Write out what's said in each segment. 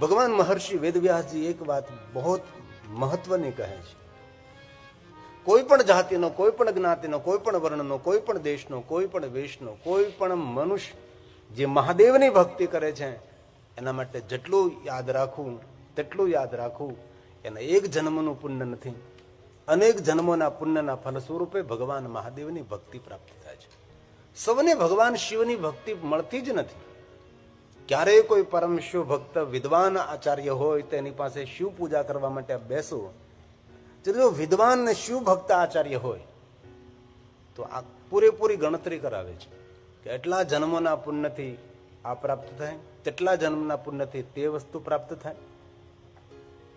ભગવાન મહર્ષિ વેદવ્યાસજી એક વાત બહુ મહત્વની કહે છે. કોઈ પણ જાતિનો, કોઈ પણ જ્ઞાતિનો, કોઈ પણ વર્ણનો, કોઈ પણ દેશનો, કોઈ પણ વેશનો, કોઈ પણ મનુષ્ય જે મહાદેવની ભક્તિ કરે છે, એના માટે જેટલું યાદ રાખવું, તેટલું યાદ રાખવું, એના એક જન્મનું પુણ્ય નથી. અનેક જન્મોના પુણ્યના ફલ સ્વરૂપે ભગવાન મહાદેવની ભક્તિ પ્રાપ્ત થાય છે. સૌને ભગવાન શિવની ભક્તિ મળતી જ નથી. ક્યારેય કોઈ પરમ શિવ ભક્ત વિદ્વાન આચાર્ય હોય, તેની પાસે શિવ પૂજા કરવા માટે બેસો. જો વિદ્વાન ને શિવ ભક્ત આચાર્ય હોય, તો આ પૂરેપૂરી ગણતરી કરાવે છે કે એટલા જન્મોના પુણ્યથી આ પ્રાપ્ત થાય, તેટલા જન્મના પુણ્યથી તે વસ્તુ પ્રાપ્ત થાય.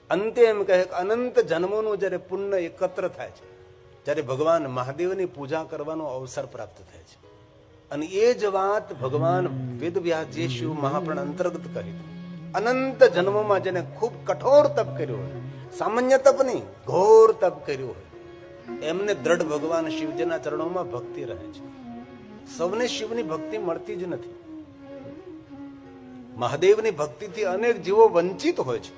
અંતે એમ કહે કે અનંત જન્મોનું જ્યારે પુણ્ય એકત્ર થાય છે ત્યારે ભગવાન મહાદેવની પૂજા કરવાનો અવસર પ્રાપ્ત થાય છે. અને એ જ વાત ભગવાન વેદવ્યાસજી શિવ મહાપ્રાણ અંતર્ગત કહી. અનંત જન્મમાં જેને ખૂબ કઠોર તપ કર્યો હોય, સામાન્ય તપ નહીં, ઘોર તપ કર્યો હોય, એમને દ્રઢ ભગવાન શિવજીના ચરણોમાં ભક્તિ રહે છે. સૌને શિવની ભક્તિ મળતી જ નથી. મહાદેવની ભક્તિથી અનેક જીવો વંચિત હોય છે.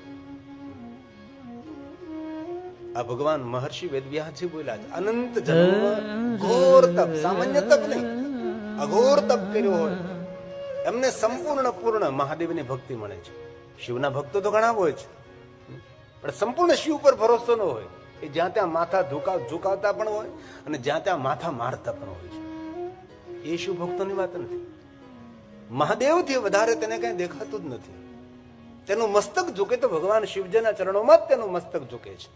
આ ભગવાન મહર્ષિ વેદવ્યાસજી બોલ્યા છે, અનંત જન્મ ઘોર તપ, સામાન્ય તપ નહીં. અઘોર તપ કર્યો હોય, એમને સંપૂર્ણ પૂર્ણ મહાદેવની ભક્તિ મળે છે. શિવના ભક્તો તો ઘણા હોય છે. પણ સંપૂર્ણ શિવ પર ભરોસો ન હોય. એ જ્યાં ત્યાં માથા ઝુકાવ ઝુકાવતા પણ હોય અને જ્યાં ત્યાં માથા મારતા પણ હોય છે. એ શિવ ભક્તોની વાત નથી. મહાદેવથી વધારે તેને કઈ દેખાતું જ નથી. તેનું મસ્તક ઝૂકે તો ભગવાન શિવજીના ચરણોમાં જ તેનું મસ્તક ઝૂકે છે.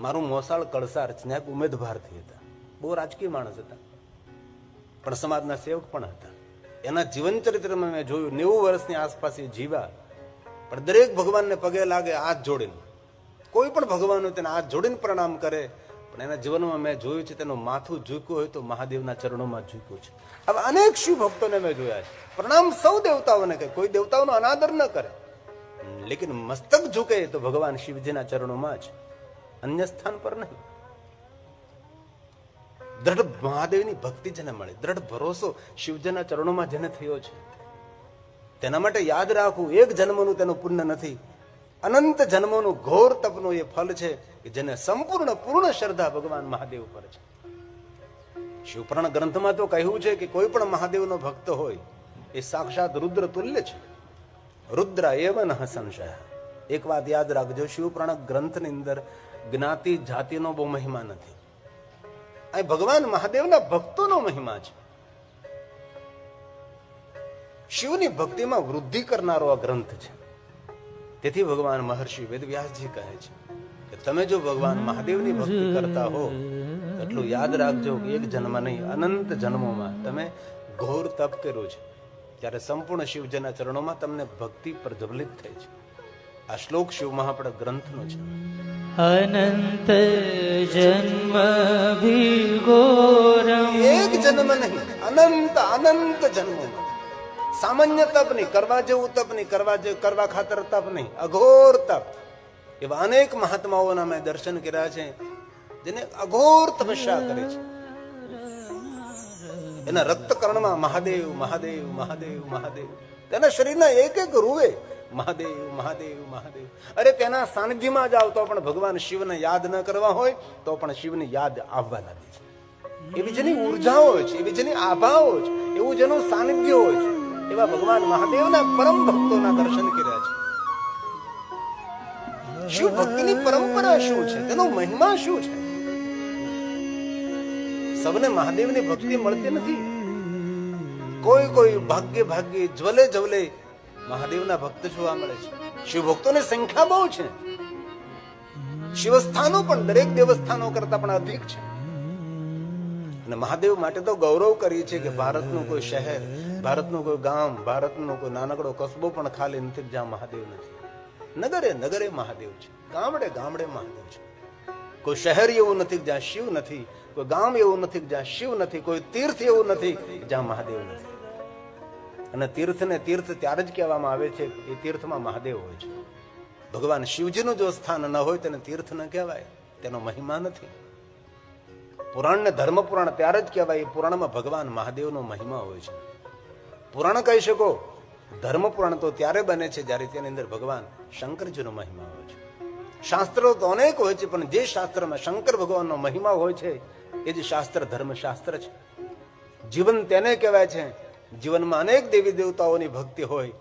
મારું મોસાળ કળસાર સ્નેક ઉમેદ ભારતી હતા. બહુ રાજકીય માણસ હતા. પણ સમાજના સેવક પણ હતા. એના જીવન ચરિત્રમાં મેં જોયું, નેવું વર્ષની આસપાસ એ જીવા, પણ દરેક ભગવાનને પગે લાગે હાથ જોડીને. કોઈ પણ ભગવાન તેને હાથ જોડીને પ્રણામ કરે, પણ એના જીવનમાં મેં જોયું છે તેનું માથું ઝૂક્યું હોય તો મહાદેવના ચરણોમાં ઝૂક્યું છે. હવે અનેક શિવ ભક્તોને મેં જોયા છે. પ્રણામ સૌ દેવતાઓને કરે કોઈ દેવતાઓનો અનાદર ન કરે. લેકિન મસ્તક ઝૂકે તો ભગવાન શિવજીના ચરણોમાં જ, અન્ય સ્થાન પર નહીં. દ્રઢ મહાદેવની ભક્તિ જેને મળે, દ્રઢ ભરોસો શિવજીના ચરણોમાં જેને થયો છે. તેના માટે યાદ રાખવું, એક જન્મનું તેનું પુણ્ય નથી. અનંત જન્મોનું ઘોર તપનું એ ફલ છે કે જેને સંપૂર્ણ પૂર્ણ શ્રદ્ધા ભગવાન મહાદેવ પર છે. શિવપુરાણ ગ્રંથમાં તો કહ્યું છે કે કોઈ પણ મહાદેવનો ભક્ત હોય, એ સાક્ષાત રુદ્ર તુલ્ય છે. રુદ્ર એવ ન એક વાત યાદ રાખજો, શિવપુરાણ ગ્રંથની અંદર જ્ઞાતિ જાતિનો બહુ મહિમા નથી. અહીં ભગવાન મહાદેવના ભક્તોનો મહિમા છે. શિવની ભક્તિમાં વૃદ્ધિ કરનારો આ ગ્રંથ છે. તેથી ભગવાન મહર્ષિ વેદવ્યાસજી કહે છે કે તમે જો ભગવાન મહાદેવની ભક્તિ કરતા હો, એટલું યાદ રાખજો કે એક જન્મ નહીં, અનંત જન્મોમાં તમે ઘોર તપ કર્યો છે. ત્યારે સંપૂર્ણ શિવજીના ચરણોમાં તમને ભક્તિ પ્રજ્વલિત થઈ છે. આ શ્લોક શિવ મહાપડ ગ્રંથનો છે. અનંત જન્મ ભીગોરમ એક જન્મ નહીં અનંત અનંત જન્મ સામાન્ય તપ નહીં કરવા જેવું તપ નહીં કરવા જેવું કરવા ખાતર તપ નહીં અઘોર તપ એવા અનેક મહાત્માઓના મેં દર્શન કર્યા છે જેને અઘોર તપસ્યા કરે છે એના રક્તકર્ણમાં મહાદેવ મહાદેવ મહાદેવ મહાદેવ તેના શરીરના એક એક રૂવે મહાદેવ મહાદેવ મહાદેવ. અરે તેના સાનિધ્યમાં જાવ તો પણ ભગવાન શિવને યાદ ન કરવા હોય, તો પણ શિવની યાદ આવવા લાગે છે એવી જેની ઊર્જા હોય છે, એવી જેની આભા હોય છે, એવું જેનું સાનિધ્ય હોય છે, એવા ભગવાન મહાદેવના પરમ ભક્તોના દર્શન કર્યા છે. શિવ ભક્તિની પરંપરા શું છે? તેનો મહિમા શું છે? સૌને મહાદેવની ભક્તિ મળતી નથી. કોઈ કોઈ ભાગ્ય ભાગ્ય, જ્વલે જ્વલે મહાદેવના ભક્ત જોવા મળે છે. શિવ સંખ્યા બહુ છે. શિવસ્થાનો પણ દરેક દેવસ્થાનો કરતા પણ અધિક છે. અને મહાદેવ માટે તો ગૌરવ કરીએ છીએ કે ભારતનું કોઈ શહેર, ભારતનું કોઈ ગામ, ભારતનો કોઈ નાનકડો કસબો પણ ખાલી નથી જ્યાં મહાદેવ નથી. નગરે નગરે મહાદેવ છે. ગામડે ગામડે મહાદેવ છે. કોઈ શહેર એવું નથી જ્યાં શિવ નથી, કોઈ ગામ એવું નથી જ્યાં શિવ નથી, કોઈ તીર્થ એવું નથી જ્યાં મહાદેવ નથી. અને તીર્થને તીર્થ ત્યારે જ કહેવામાં આવે છે, એ તીર્થમાં મહાદેવ હોય છે. ભગવાન શિવજીનું જો સ્થાન ન હોય તેને તીર્થ ન કહેવાય, તેનો મહિમા નથી. પુરાણ ને ધર્મ પુરાણ ત્યારે જ કહેવાય, એ પુરાણમાં ભગવાન મહાદેવનો મહિમા હોય છે. પુરાણ કહી શકો, ધર્મ પુરાણ તો ત્યારે બને છે જ્યારે તેની અંદર ભગવાન શંકરજીનો મહિમા હોય છે. શાસ્ત્રો તો અનેક હોય છે, પણ જે શાસ્ત્રમાં શંકર ભગવાનનો મહિમા હોય છે, એ જ શાસ્ત્ર ધર્મ શાસ્ત્ર છે. જીવન તેને કહેવાય છે જીવનમાં અનેક દેવી દેવતાઓની ભક્તિ હોય,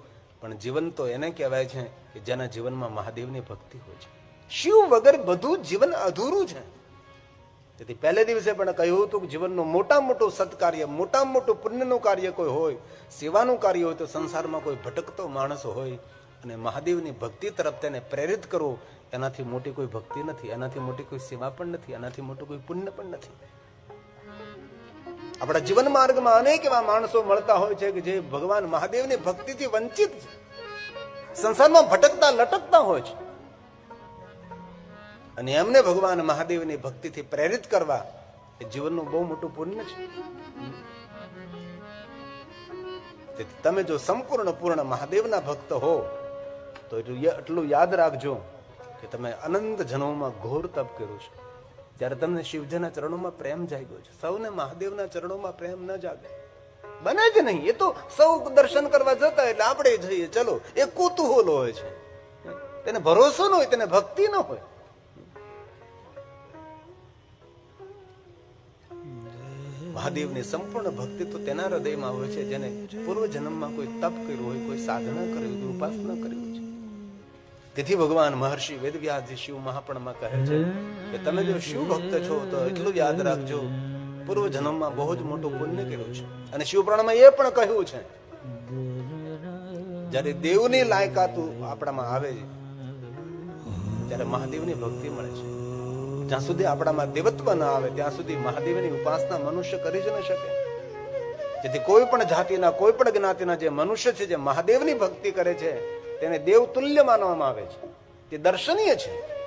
પણ જીવન તો એને કહેવાય છે કે જેના જીવનમાં મહાદેવની ભક્તિ હોય છે. શિવ વગર બધું જીવન અધૂરું છે. તેથી પહેલે દિવસે પણ કહ્યું હતું કે જીવનનું મોટા મોટું સત્કાર્ય, મોટા મોટું પુણ્યનું કાર્ય કોઈ હોય, સેવાનું કાર્ય હોય તો સંસારમાં કોઈ ભટકતો માણસ હોય અને મહાદેવની ભક્તિ તરફ તેને પ્રેરિત કરો એનાથી મોટી કોઈ ભક્તિ નથી, એનાથી મોટી કોઈ સેવા પણ નથી, એનાથી મોટું કોઈ પુણ્ય પણ નથી. આપણા જીવન માર્ગમાં અનેક એવા માણસો મળતા હોય છે કે જે ભગવાન મહાદેવની ભક્તિથી વંચિત છે. સંસારમાં ભટકતા, લટકતા હોય છે. અને એમને ભગવાન મહાદેવની ભક્તિથી પ્રેરિત કરવા એ જીવનનું બહુ મોટું પુણ્ય છે. તેથી તમે જો સંપૂર્ણ પૂર્ણ મહાદેવના ભક્ત હો, તો એટલું યાદ રાખજો કે તમે અનંત જન્મોમાં ઘોર તપ કર્યું છે. ત્યારે તમને શિવજીના ચરણોમાં પ્રેમ જાગ્યો છે, સૌને મહાદેવના ચરણોમાં પ્રેમ ન જાગે. બને જ નહીં, એ તો સૌ દર્શન કરવા જતા એટલે આપણે જઈએ. ચલો, એ કુતૂહલ હોય છે. તેને ભરોસો ન હોય, તેને ભક્તિ ન હોય. મહાદેવની સંપૂર્ણ ભક્તિ તો તેના હૃદયમાં હોય છે, જેને પૂર્વ જન્મમાં કોઈ તપ કર્યું હોય, કોઈ સાધના કરી હોય ઉપાસના કરી હોય. છે તેથી ભગવાન મહર્ષિ વેદવ્યાસજી શિવ મહાપણમાં કહે છે કે તમે જો શિવ ભક્ત છો તો એટલું યાદ રાખજો પૂર્વ જન્મમાં બહુ જ મોટું પુણ્ય કર્યું છે. અને શિવપુરાણમાં એ પણ કહ્યું છે જ્યારે દેવની લાયકાત આપણામાં આવે છે ત્યારે મહાદેવની ભક્તિ મળે છે. જ્યાં સુધી આપણામાં દેવત્વ ના આવે ત્યાં સુધી મહાદેવની ઉપાસના મનુષ્ય કરી જ ન શકે. જેથી કોઈ પણ જાતિના કોઈ પણ જ્ઞાતિના જે મનુષ્ય છે જે મહાદેવની ભક્તિ કરે છે તેને દેવ તુલ્ય માનવામાં આવે છે. તે દર્શનીય છે.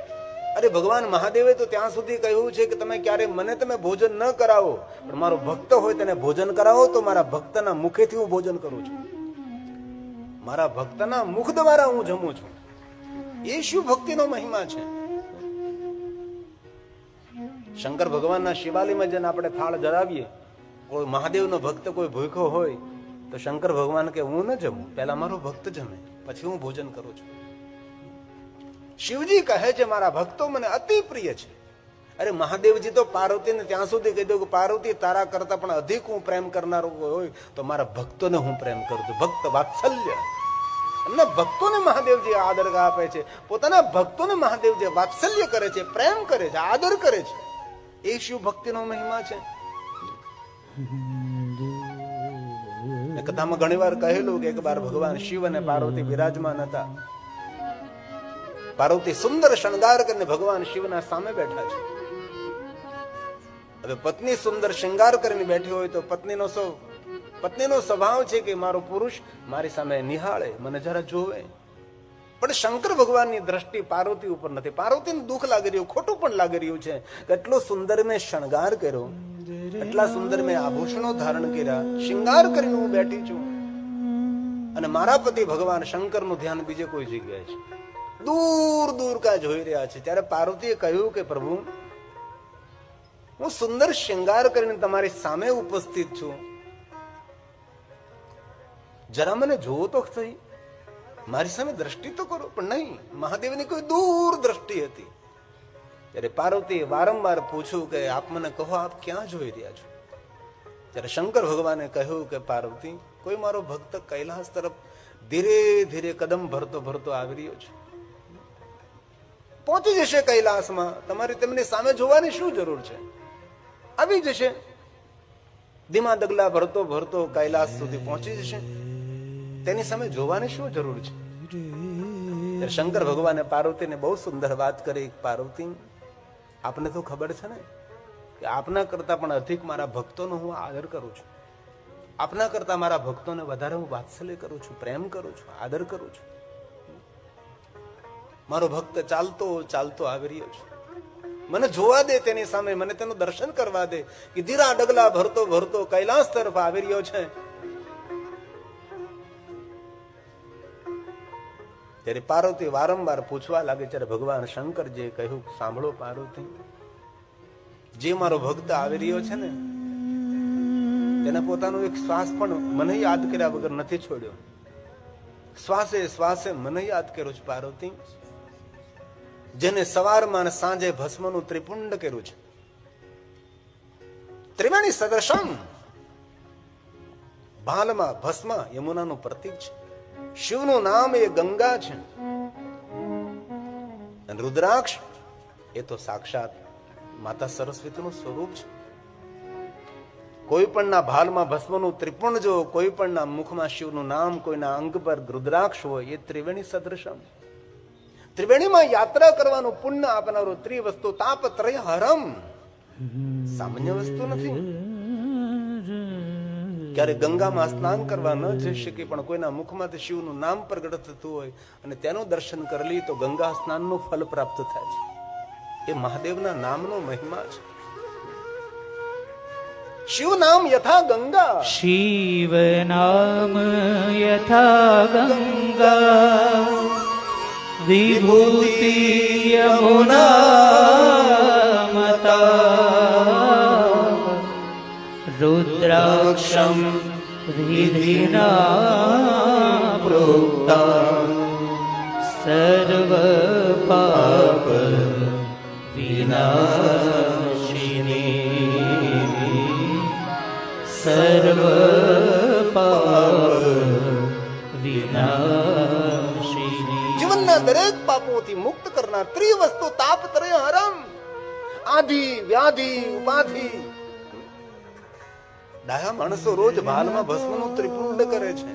અરે ભગવાન મહાદેવે તો ત્યાં સુધી કહ્યું છે કે તમે ક્યારે મને તમે ભોજન ન કરાવો, પણ મારો ભક્ત હોય તેને ભોજન કરાવો તો મારા ભક્તના મુખેથી હું ભોજન કરું છું. મારા ભક્તના મુખ દ્વારા હું જમું છું. એ શું ભક્તિનો મહિમા છે. શંકર ભગવાનના શિવાલયમાં જેને આપણે થાળ ધરાવીએ કોઈ મહાદેવનો ભક્ત કોઈ ભૂખો હોય, તો શંકર ભગવાન કે હું ન જમું, પહેલા મારો ભક્ત જમે. પછી હું ભોજન કરું છું. શિવજી કહે છે, મારા ભક્તો મને અતિ પ્રિય છે. અરે મહાદેવજી તો પાર્વતીને ત્યાં સુધી કહી દઉં કે, પાર્વતી, તારા કરતા પણ અધિક હું પ્રેમ કરનારો હોય, તો મારા ભક્તોને હું પ્રેમ કરું છું. ભક્ત વાત્સલ્ય. એમના ભક્તોને મહાદેવજી આદર આપે છે. પોતાના ભક્તોને મહાદેવજી વાત્સલ્ય કરે છે, પ્રેમ કરે છે, આદર કરે છે. એ શિવ ભક્તિનો મહિમા છે. એ કથામાં ઘણી વાર કહેલું કે એક વાર ભગવાન શિવ અને પાર્વતી બિરાજમાન હતા. પાર્વતી સુંદર શણગાર કરીને ભગવાન શિવના સામે બેઠા છે. હવે પત્ની સુંદર શૃંગાર કરીને બેઠી હોય તો પત્નીનો સૌ પત્નીનો સ્વભાવ છે કે મારો પુરુષ મારી સામે નિહાળે, મને જરા જોવે. પણ શંકર ભગવાનની દ્રષ્ટિ પાર્વતી ઉપર નથી. પાર્વતીને દુઃખ લાગી રહ્યું, ખોટું પણ લાગી રહ્યું છે. કેટલો સુંદર મેં શણગાર કર્યો. એટલા સુંદર મેં આભૂષણો ધારણ કર્યા, શિંગાર કરીને હું બેઠી છું. અને મારા પતિ ભગવાન શંકરનું ધ્યાન બીજે કોઈ જગ્યાએ છે. દૂર દૂર કા જોઈ રહ્યા છે. ત્યારે પાર્વતીએ કહ્યું કે, પ્રભુ, હું સુંદર શિંગાર કરીને તમારી સામે ઉપસ્થિત છું. જરા મને જોવો તો થઈ મારી સામે દ્રષ્ટિ તો કરો, પણ નહીં. મહાદેવની કોઈ દૂર દ્રષ્ટિ હતી. ત્યારે પાર્વતી વારંવાર પૂછ્યું કે આપ મને કહો, આપ ક્યાં જોઈ રહ્યા છો? ત્યારે શંકર ભગવાને કહ્યું કે, પાર્વતી, કોઈ મારો ભક્ત કૈલાસ તરફ ધીરે ધીરે કદમ ભરતો ભરતો આવી રહ્યો છે. પહોંચી જશે કૈલાસમાં. તમારે તેમની સામે જોવાની શું જરૂર છે? આવી જશે. ધીમા ડગલા ભરતો ભરતો કૈલાસ સુધી પહોંચી જશે. તેની સામે જોવાની શું જરૂર છે? શંકર ભગવાને પાર્વતીને બહુ સુંદર વાત કરી. પાર્વતી આપને તો ખબર છે ને કે આપના કરતા પણ અધિક મારા ભક્તોનો હું આદર કરું છું. આપના કરતા મારા ભક્તોને વધારે હું વાત્સલ્ય કરું છું, પ્રેમ કરું છું, આદર કરું છું. મારો ભક્ત ચાલતો ચાલતો આવી રહ્યો છે. મને જોવા દે તેની સામે, મને તેનું દર્શન કરવા દે. કે ધીરા ડગલા ભરતો ભરતો કૈલાસ તરફ આવી રહ્યો છે. ત્યારે પાર્વતી વારંવાર પૂછવા લાગે ત્યારે ભગવાન શંકરજીએ કહ્યું, સાંભળો પાર્વતી, જે મારો ભક્ત આવી રહ્યો છે ને, તેને પોતાનો એક શ્વાસ પણ મને યાદ કર્યા વગર નથી છોડ્યો. શ્વાસે શ્વાસે મને યાદ કર્યું છે પાર્વતી, જેને સવારમાં અને સાંજે ભસ્મનું ત્રિપુંડ કર્યું છે. ત્રિવેણી સદર્શન ભાલમાં ભસ્મ યમુનાનું પ્રતીક છે. શિવનું નામ એ ગંગા છે. રુદ્રાક્ષ એ તો સાક્ષાત માતા સરસ્વતીનું સ્વરૂપ છે. કોઈ પણના ભાલમાં ભસ્મનું ત્રિપુણ જો, કોઈ પણના મુખમાં શિવનું નામ, કોઈના અંગ પર રુદ્રાક્ષ હોય, એ ત્રિવેણી સદૃશમ. ત્રિવેણીમાં યાત્રા કરવાનું પુણ્ય આપનારું ત્રિવસ્તુ તાપત્રય હરમ. સામાન્ય વસ્તુ નથી. ક્યારે ગંગામાં સ્નાન કરવા ન જઈ શકે પણ કોઈના મુખમાંથી શિવનું નામ પ્રગટ થતું હોય અને તેનું દર્શન કરી લઈએ તો ગંગા સ્નાનનું ફલ પ્રાપ્ત થાય છે. એ મહાદેવના નામનો મહિમા છે. શિવ નામ યથા ગંગા. શિવ નામ યથા ગંગા. વિભૂતિ યમુના રુદ્રાક્ષમ વિધિના પ્રોક્તા સર્વ પાપ વિનાશિની સર્વ પાપ વિનાશિની જીવનના દરેક પાપોથી મુક્ત કરનાર ત્રિવસ્તુ તાપ, ત્રય હરમ. આધિ, વ્યાધિ, ઉપાધિ ડાયા માણસો રોજ ભાલમાં ભસ્મનું ત્રિપુંડ કરે છે.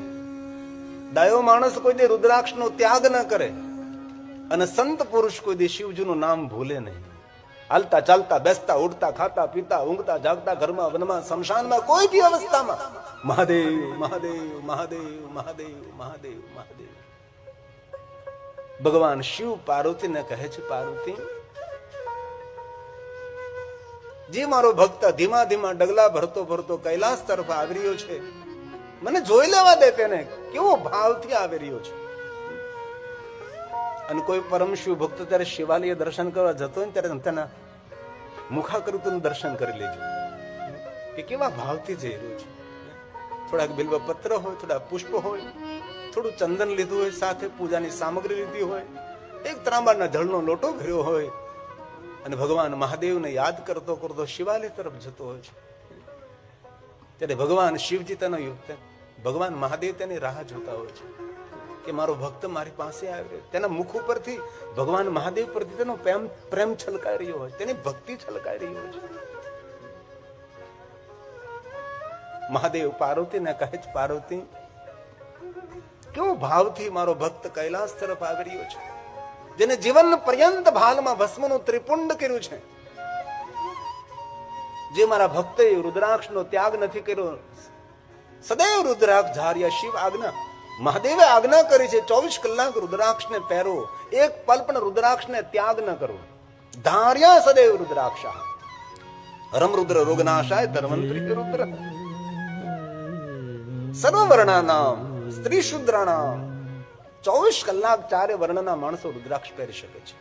ડાયો માણસ કોઈ દે રુદ્રાક્ષનો ત્યાગ ન કરે અને સંત પુરુષ કોઈ દે શિવજીનું નામ ભૂલે નહીં. હાલતા ચાલતા, બેસતા, ઉડતા, ખાતા, પીતા, ઊંઘતા, જાગતા, ઘરમાં, વનમાં શમશાનમાં કોઈ બી અવસ્થામાં મહાદેવ મહાદેવ મહાદેવ મહાદેવ મહાદેવ મહાદેવ. ભગવાન શિવ પાર્વતીને કહે છે, પાર્વતી જે મારો ભક્ત ધીમા ધીમા ડગલા ભરતો ભરતો કૈલાસ તરફ આવી રહ્યો છે, મને જોઈ લેવા દે તેને, કેવો ભાવથી આવી રહ્યો છે. અને કોઈ પરમ શિવ ભક્ત ત્યારે શિવાલય દર્શન કરવા જતો ને ત્યારે તેના મુખાકૃતિનું દર્શન કરી લેજો. કે કેવા ભાવથી જઈ રહ્યો છે. થોડાક બિલ્વ પત્ર હોય થોડા પુષ્પ હોય, થોડું ચંદન લીધું હોય, સાથે પૂજાની સામગ્રી લીધી હોય, એક ત્રાંબાના જળનો લોટો ભર્યો હોય અને ભગવાન મહાદેવને યાદ કરતો કરતો શિવાલય તરફ જતો હોય છે. ત્યારે ભગવાન શિવજી તેનો ભગવાન મહાદેવ તેની રાહ જોતા હોય છે કે મારો ભક્ત મારી પાસે આવ્યો તેના મુખ ઉપરથી ભગવાન મહાદેવ પરથી તેનો પ્રેમ પ્રેમ છલકાઈ રહ્યો હોય. તેની ભક્તિ છલકાઈ રહી હોય છે. મહાદેવ પાર્વતીને કહે છે, પાર્વતી, કેવો ભાવથી મારો ભક્ત કૈલાસ તરફ આવી રહ્યો છે? જેને જીવન પર્યંત ભાલમાં ભસ્મનું ત્રિપુંડ કર્યું છે. જે મારા ભક્તે રુદ્રાક્ષનો ત્યાગ નથી કર્યો. સદૈવ રુદ્રાક્ષ ધાર્યા શિવ આજ્ઞા. મહાદેવે આજ્ઞા કરી છે, ચોવીસ કલાક રુદ્રાક્ષને પહેરો. એક પલ પણ રુદ્રાક્ષને ત્યાગ ન કરો. ધાર્યા સદૈવ રુદ્રાક્ષ. રમ રુદ્ર, રોગનાશાય, ધર્મંત્રી રુદ્ર? સર્વવર્ણાનામ સ્ત્રી શુદ્રાણામ ચોવીસ કલાક ચારે વર્ણના માણસો રુદ્રાક્ષ પહેરી શકે છે.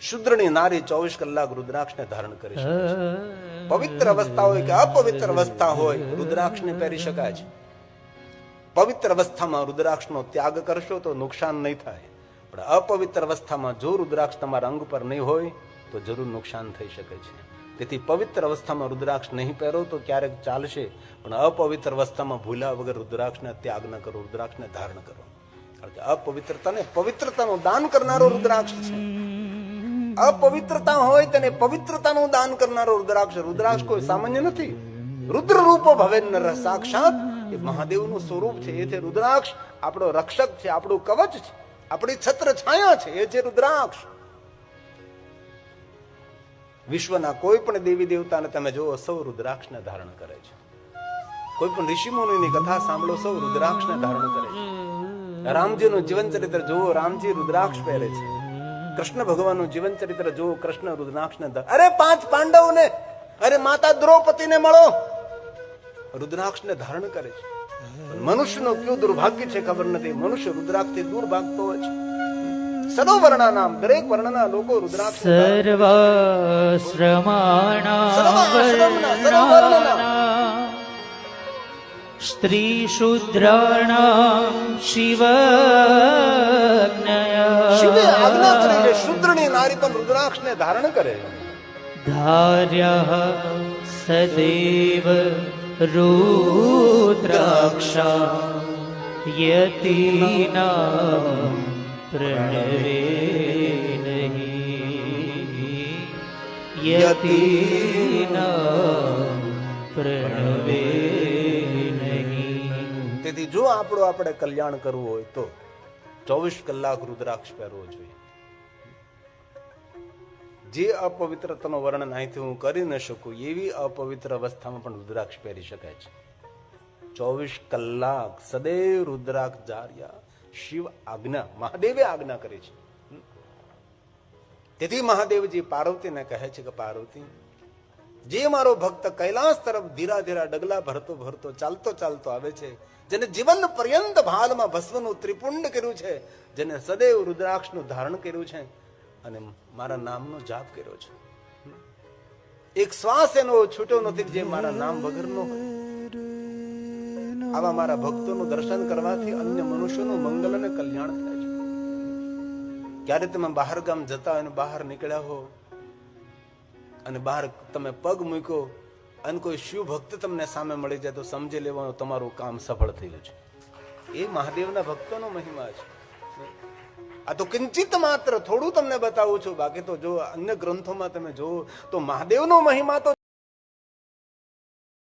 શુદ્રની નારી ચોવીસ કલાક રુદ્રાક્ષને ધારણ કરી શકે છે. પવિત્ર અવસ્થા હોય કે અપવિત્ર અવસ્થા હોય, રુદ્રાક્ષને પહેરી શકાય છે. પવિત્ર અવસ્થામાં રુદ્રાક્ષનો ત્યાગ કરશો તો નુકસાન નહીં થાય. પણ અપવિત્ર અવસ્થામાં જો રુદ્રાક્ષ તમારા અંગ પર નહીં હોય, તો જરૂર નુકસાન થઈ શકે છે. તેથી પવિત્ર અવસ્થામાં રુદ્રાક્ષ નહીં પહેરો તો ક્યારેક ચાલશે, પણ અપવિત્ર અવસ્થામાં ભૂલા વગર રુદ્રાક્ષને ત્યાગ ન કરો, રુદ્રાક્ષને ધારણ કરો. કારણ કે અપવિત્રતાને પવિત્રતાનું દાન કરનારો રુદ્રાક્ષ છે. અપવિત્રતા હોય તેને પવિત્રતાનું દાન કરનારો રુદ્રાક્ષ રુદ્રાક્ષ કોઈ સામાન્ય નથી. રુદ્ર રૂપો ભવે નર સાક્ષાત એ મહાદેવનું સ્વરૂપ છે. એ છે રુદ્રાક્ષ. આપણો રક્ષક છે. આપણું કવચ છે. આપણી છત્ર છાયા છે. એ છે રુદ્રાક્ષ. વિશ્વના કોઈ પણ દેવી દેવતાને તમે જુઓ, સૌ રુદ્રાક્ષને ધારણ કરે છે. કોઈ પણ ઋષિ મુનિની કથા સાંભળો, સૌ રુદ્રાક્ષને ધારણ કરે છે. રામજીનું જીવન ચરિત્ર જુઓ રામજી રુદ્રાક્ષ પહેરે છે. કૃષ્ણ ભગવાનનું જીવન ચરિત્ર જુઓ કૃષ્ણ રુદ્રાક્ષને ધારણ- અરે પાંચ પાંડવોને! અરે માતા દ્રૌપદીને મળો! રુદ્રાક્ષને ધારણ કરે છે. મનુષ્ય મનુષ્યનું કયું દુર્ભાગ્ય છે ખબર નથી. મનુષ્ય રુદ્રાક્ષથી દૂર ભાગતો હોય છે. સદો વર્ણના દરેક વર્ણના લોકો રુદ્રાક્ષ સર્વવર્ણના. વર્ણાના સ્ત્રીશૂદ્રાણાં શિવ શિવે આજ્ઞા કરી છે શુદ્રની નારી પણ રુદ્રાક્ષને ધારણ કરે. ધાર્ય સદેવ રુદ્રાક્ષ યતીના પ્રણવે નહીં યતીના પ્રણવે જો આપણું આપણે કલ્યાણ કરવું હોય તો ચોવીસ કલાક રુદ્રાક્ષ પહેરવો જોઈએ. જે અપવિત્રતાનું વર્ણન અહીંથી હું કરી ન શકું, એવી અપવિત્ર અવસ્થામાં પણ રુદ્રાક્ષ પહેરી શકાય છે. ચોવીસ કલાક સદૈવ રુદ્રાક્ષ જાર્યા શિવ આજ્ઞા, મહાદેવે આજ્ઞા કરી છે. તેથી મહાદેવજી પાર્વતીને કહે છે કે પાર્વતી, જે મારો ભક્ત કૈલાસ તરફ ધીરા ધીરા ડગલા ભરતો ભરતો ચાલતો ચાલતો આવે છે જેને જીવન પર્યંત ભાલમાં ભસ્મનું ત્રિપુંડ કર્યું છે, જેને સદૈવ રુદ્રાક્ષનું ધારણ કર્યું છે અને મારા નામનો જાપ કર્યો છે. એક શ્વાસ એનો છૂટ્યો નથી જે મારા નામ વગરનો આવા મારા ભક્તોનું દર્શન કરવાથી અન્ય મનુષ્યોનું મંગલ અને કલ્યાણ થાય છે. ક્યારે તમે બહાર ગામ જતા અને બહાર નીકળ્યા હો અને બહાર તમે પગ મૂક્યો અને કોઈ શિવ ભક્ત તમને સામે મળી જાય તો સમજી લેવાનું તમારું કામ સફળ થયું છે. એ મહાદેવના ભક્તોનો મહિમા છે. આ તો કિંચિત માત્ર થોડું તમને બતાવું છું. બાકી તો જો અન્ય ગ્રંથોમાં તમે જુઓ તો મહાદેવનો મહિમા તો